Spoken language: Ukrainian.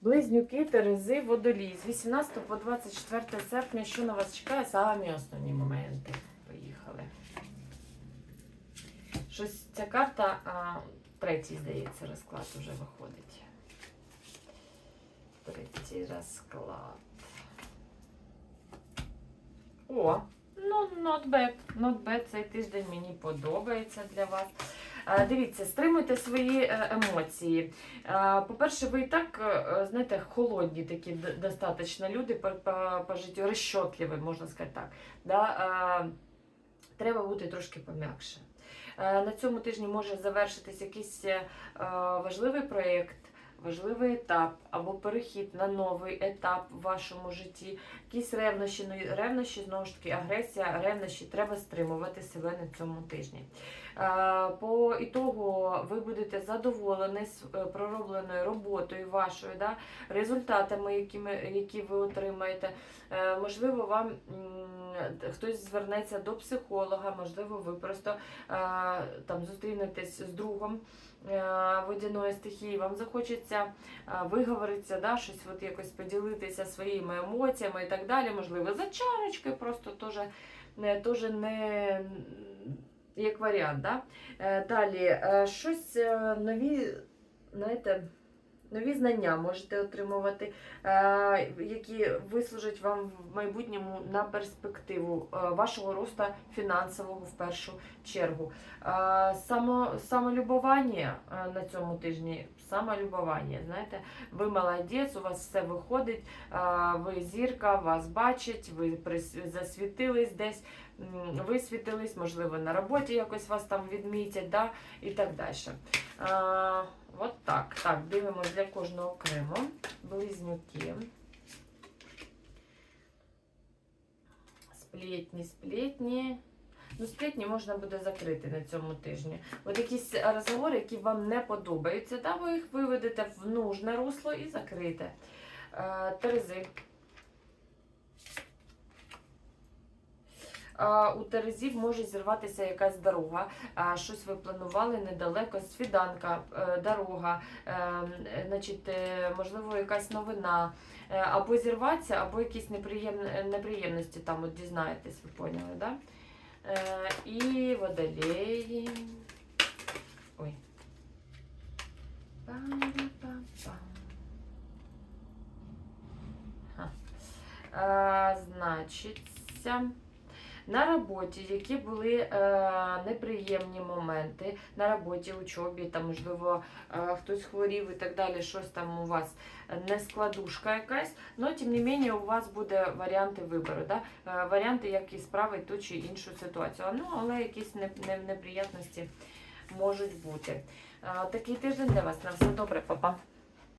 Близнюки, Терези, Водолій. З 18 по 24 серпня, що на вас чекає, самі основні моменти. Поїхали. Щось ця карта, а, третій, здається, розклад вже виходить. Третій розклад. О, ну, not bad. Not bad. Цей тиждень мені подобається для вас. Е, Дивіться, стримуйте свої е, емоції. Е, По-перше, ви і так, знаєте, холодні такі достатньо люди по, по, життю, розчотливі, можна сказати так. Да? Треба бути трошки пом'якше. На цьому тижні може завершитись якийсь важливий проєкт, важливий етап або перехід на новий етап в вашому житті. Якісь ревнощі, ну, ревнощі, знову ж таки, агресія, ревнощі треба стримувати себе на цьому тижні. Е, По ітогу ви будете задоволені з е, проробленою роботою вашою, да, результатами, якими, які ви отримаєте. Е, Можливо, вам хтось звернеться до психолога, можливо, ви просто там зустрінетесь з другом водяної стихії, вам захочеться е, виговоритися, да, щось от якось поділитися своїми емоціями і так далі. Можливо, за чарочки просто теж не, теж не як варіант. Да? Е, Далі, е, щось нові, знаєте, нові знання можете отримувати, е, які вислужать вам в майбутньому на перспективу е, вашого росту фінансового в першу чергу. Е, Само, самолюбування на цьому тижні, самолюбування, знаєте, ви молодець, у вас все виходить, ви зірка, вас бачать, ви засвітились десь, висвітились, можливо, на роботі якось вас там відмітять, да? і так далі. От так. Так, дивимося для кожного окремо. Близнюки. Сплітні, сплітні. Ну, сплітні можна буде закрити на цьому тижні. От якісь розговори, які вам не подобаються, та ви їх виведете в нужне русло і закрите. Е, Терези. У Терезів може зірватися якась дорога, щось ви планували недалеко, свіданка, е, дорога, е, значить, е, можливо, якась новина, або зірватися, або якісь неприємності там от дізнаєтесь, ви поняли, да? І водолеї. Ой. Значиться. На роботі, які були е, неприємні моменти, на роботі, учобі, там, можливо, е, хтось хворів і так далі, щось там у вас не складушка якась, але тим не менше у вас буде варіанти вибору, да? е, варіанти, як і справити ту чи іншу ситуацію. Ну, але якісь не, не, неприємності можуть бути. Е, такий тиждень для вас. На все добре, папа.